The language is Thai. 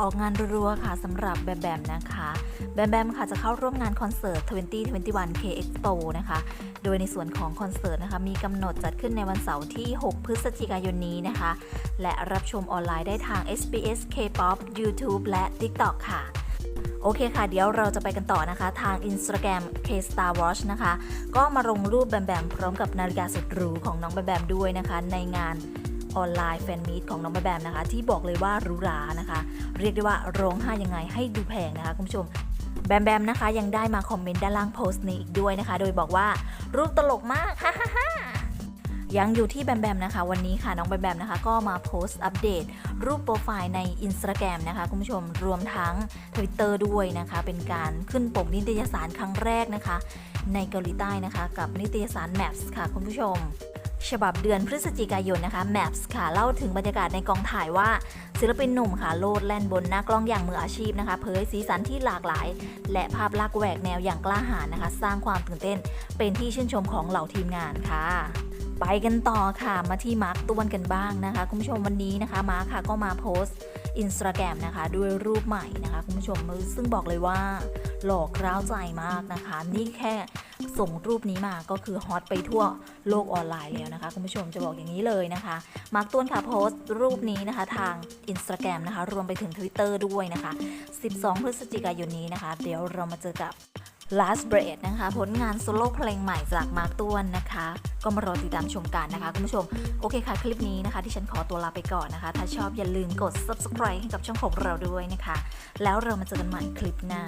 ออกงานรัวๆค่ะสำหรับแบมแบมนะคะ แบมแบมค่ะจะเข้าร่วมงานคอนเสิร์ต 2021 K Expo นะคะ โดยในส่วนของคอนเสิร์ตนะคะมีกำหนดจัดขึ้นในวันเสาร์ที่ 6 พฤศจิกายนนี้นะคะ และรับชมออนไลน์ได้ทาง SBS K-pop YouTube และ TikTok ค่ะโอเคค่ะ เดี๋ยวเราจะไปกันต่อนะคะ ทาง Instagram K Star Watch นะคะ ก็มาลงรูปแบมแบมพร้อมกับนาฬิกาสุดหรูของน้องแบมแบมด้วยนะคะ ในงาน ออนไลน์แฟนมีตของน้องแบมแบมนะคะ ที่บอกเลยว่าหรูหรานะคะ เรียกได้ว่าร้องไห้ยังไงให้ดูแพงนะคะคุณผู้ชมแบมแบมนะคะ ยังได้มาคอมเมนต์ด้านล่างโพสต์นี้อีกด้วยนะคะ โดยบอกว่ารูปตลกมากฮ่าฮ่ายังอยู่ที่แบมแบมนะคะ วันนี้ค่ะน้องแบมแบมนะคะ ก็มาโพสต์อัปเดต รูปโปรไฟล์ใน Instagram นะคะ คุณผู้ชมรวมทั้ง Twitter ด้วยนะคะ เป็นการขึ้นปกนิตยสารครั้งแรกนะคะ ในเกาหลีใต้นะคะ กับนิตยสาร Maps ค่ะคุณผู้ชม ฉบับเดือนพฤศจิกายนนะคะ Maps ค่ะเล่าถึงบรรยากาศในกองถ่ายว่า ศิลปินหนุ่มค่ะโลดแล่นบนหน้ากล้องอย่างมืออาชีพนะคะ เผยสีสันที่หลากหลาย และภาพลักษณ์แหวกแนวอย่างกล้าหาญนะคะ สร้างความตื่นเต้น เป็นที่ชื่นชมของเหล่าทีมงานค่ะไปกันต่อค่ะมาที่มาร์คตวนกันบ้างนะคะ คุณผู้ชมวันนี้นะคะ มาร์คค่ะก็มาโพสต์อินสตาแกรมนะคะ ด้วยรูปใหม่นะคะ คุณผู้ชมซึ่งบอกเลยว่า หลอกร้าวใจมากนะคะ นี่แค่ ส่งรูปนี้มาก็คือฮอตไปทั่วโลกออนไลน์แล้วนะคะ คุณผู้ชมจะบอกอย่างนี้เลยนะคะ มาร์คต้วนค่ะโพสต์รูปนี้นะคะทาง Instagram นะคะ รวมไปถึง Twitter ด้วยนะคะ 12 พฤศจิกายนนี้นะคะ เดี๋ยวเรามาเจอกับ Last Breath นะคะ ผลงานโซโล่เพลงใหม่จากมาร์คต้วนนะคะ ก็มารอติดตามชมกันนะคะ คุณผู้ชม โอเคค่ะ คลิปนี้นะคะ ที่ฉันขอตัวลาไปก่อนนะคะ ถ้าชอบอย่าลืมกด subscribe ให้กับช่องของเราด้วยนะคะ แล้วเรามาเจอกันใหม่คลิปหน้า